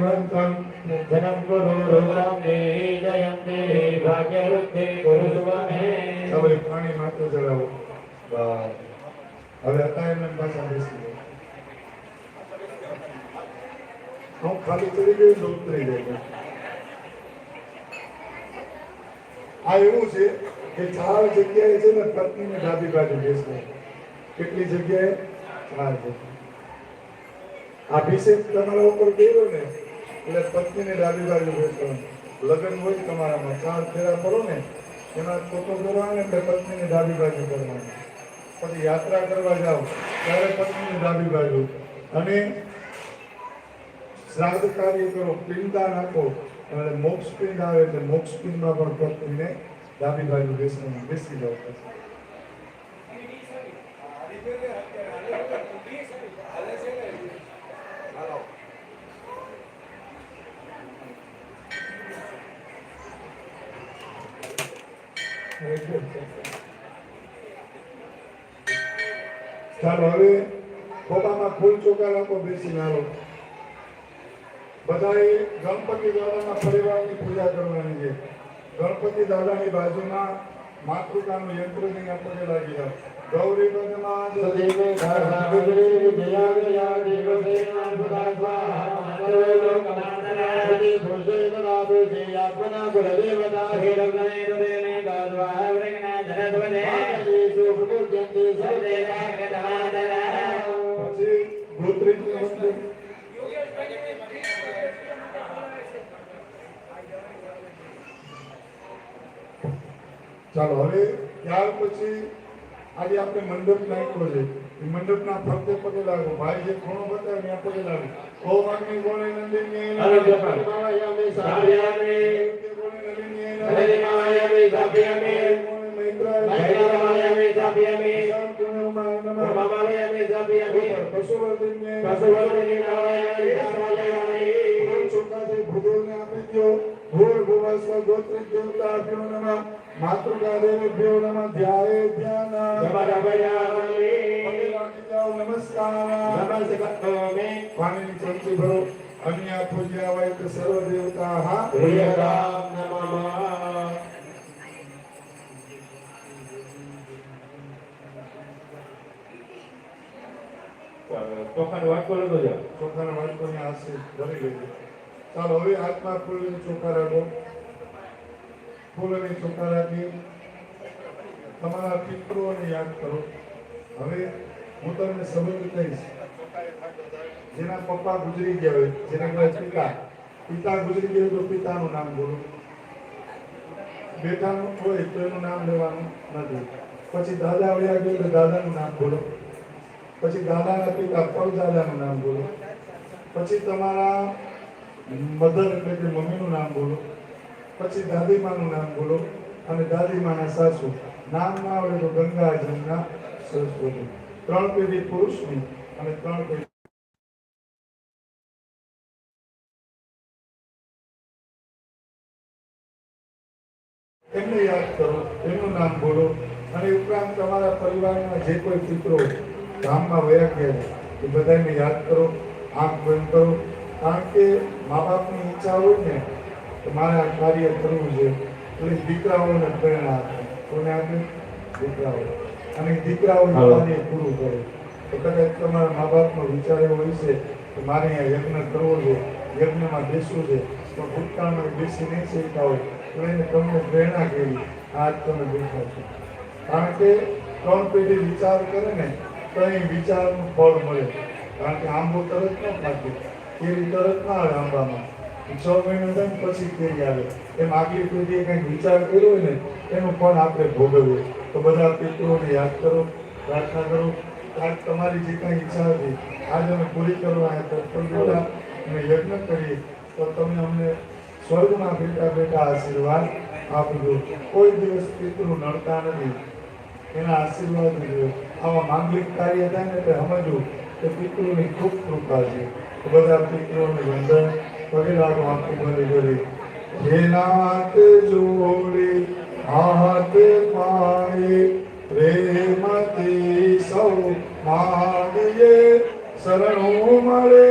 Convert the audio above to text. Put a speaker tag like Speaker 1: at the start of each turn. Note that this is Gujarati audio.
Speaker 1: જીવંતમ જનમ ગુરુ રૂપમ દેહી જયંતે ભાગ્યવૃદ્ધિ ગુરુ સુવમે
Speaker 2: હવે પાણી માત્ર ચડાવો બસ હવે હતા એમને પાછા બેસી જાઓ. હું ખાલી ચડી ગયું તો ઉતરી જાય આ એવું છે કે ચાર જગ્યાએ છે ને પત્નીને ડાબી બાજુ બેસવું કેટલી જગ્યાએ ચાર જગ્યાએ અભિષેક તમારા ઉપર કર્યો ને એટલે પત્નીને ડાબી બાજુ બેસો લગ્ન હોય તમારામાં. ચાર ફેરા કરો ને એમાં ફોટો કરવાનો એટલે પત્નીને ડાબી બાજુ કરવાની. પછી યાત્રા કરવા જાઓ, ત્યારે પત્નીને ડાબી બાજુ અને શ્રાદ્ધ કાર્ય કરો પિંડદાન આપો અને મોક્ષ પિંડ આવે એટલે મોક્ષ પિંડમાં પણ પત્નીને ડાબી બાજુ બેસવાનું, બેસી જાઓ. પછી ચાલો હવે પોતાના ફૂલ ચોખા રાખો બેસી લાવો બધાએ ગણપતિ દાદાના પરિવારની પૂજા કરવાની છે ગણપતિ દાદાની બાજુમાં માતૃકાનું યંત્ર લઈને પગે લાગી જાવ ગૌરી પદમાં
Speaker 1: સદેવે ઘરભાગુજરે ગયા દેવસેના સુધાસ્વાહા મંગલો લોકમાનના સદે પુરુષેન આપના કુલદેવતા હિરગ્ને રુદેને ગાદ્વાહ વૃગના ધનધ્વને દેશો પ્રકૃત્યંતે સદેવા ગદવાદરા
Speaker 2: પછી ગોત્રીજી વંદન ચાલો હવે ત્યાર પછી આજે આપણે મંડપ નાખ્યો છે એ મંડપના ફરતે પગે લાગો ભાઈ જે ખૂણો બતાવે ત્યાં પગે લાગો ઓમ અગ્નિ ગોણે નંદિની
Speaker 1: અનુજપાયામે સાર્યામે
Speaker 2: ગોણે નંદિની
Speaker 1: હરિમાયામે નારાયણે
Speaker 2: ભૂદેવને આપી દો ભુવસ્વ નમઃ માતૃકા દેવેભ્યો નમઃ. ધ્યાયે ધ્યાન નમસ્કાર.
Speaker 1: નમસ્કારમે.
Speaker 2: પાણીની ચમચી ભરો. અન્ય પૂજ્યા હોય તો સર્વ દેવતા હા
Speaker 1: પ્રિયરામ નમઃ. ચોખાનો વાટકો લેતો જાઓ.
Speaker 2: ચોખાના વાટકોને હાથે ભરી લેજો. ચાલો હવે હાથમાં ફૂલની ચોખા રાખો. ફૂલની ચોખા રાખી. તમારા પિતૃઓને યાદ કરો. હવે હું તમને સમજ કહીશ. જેના પપ્પા ગુજરી ગયા હોય જેના કહેવાય પિતા પિતા ગુજરી ગયો હોય તો પિતાનું નામ બોલો. બેટાનું હોય તો એનું નામ લેવાનું નથી. પછી દાદા વળ્યા ગયો તો દાદાનું નામ બોલો. પછી દાદાના પિતા પરદાદાનું નામ બોલો. પછી તમારા મધર એટલે કે મમ્મીનું નામ બોલો. પછી દાદીમાનું નામ બોલો અને દાદીમાના સાસુ. નામ ના આવડે તો ગંગા જમના સરસ્વતી ત્રણ પેઢી પુરુષની અને ત્રણ પેઢી એમને યાદ કરો, એમનું નામ બોલો. અને ઉપરાંત તમારા પરિવારના જે કોઈ પિત્રો ગામમાં વયા ગયા એ બધાને યાદ કરો આંખ બંધ કરો. કારણ કે મા બાપની ઈચ્છા હોય ને તો મારે આ કાર્ય કરવું છે. એટલે દીકરાઓને પ્રેરણા આપે. કોને આપે? દીકરાઓ અને દીકરાઓનું કાર્ય પૂરું કરે. તો કદાચ તમારા મા બાપનો વિચાર એવો હોય છે કે મારે અહીંયા યજ્ઞ કરવો છે યજ્ઞમાં બેસવું છે. તો ભૂતકાળમાં બેસી નહીં શકતા હોય. તો એને તમને પ્રેરણા કરી. આજ તમે બેઠા છો. કારણ કે ત્રણ પેઢી વિચાર કરે ને તો એ વિચારનું ફળ મળે કારણ કે આંબો તરત ન પાકે કેરી તરત ના આવે આંબામાં. છ મહિના થાય પછી કેરી આવે. એમ આગલી પેઢીએ કંઈક વિચાર કર્યો હોય ને, એનું ફળ આપણે ભોગવીએ. તો બધા પિત્રોને યાદ કરો, પ્રાર્થના કરો આજ તમારી જે કાંઈ ઈચ્છા હતી, આજ અમે પૂરી કરવા આવ્યા બેટા, અમે યજ્ઞ કરીએ. તો તમે અમને સ્વર્ગમાં બેઠા બેઠા આશીર્વાદ આપજો. કોઈ દિવસ પિતૃ નડતા નથી. એના આશીર્વાદ લીધો આવા માંગલિક કાર્ય થાય ને એટલે સમજવું કે પિતૃની ખૂબ કૃપા છે. બધા પિતૃઓને વંદન પગે આખું ભરી ભરી હે નાથ જોડે હાથ પાએ પ્રેમથી સૌ માગીએ, શરણો મળે.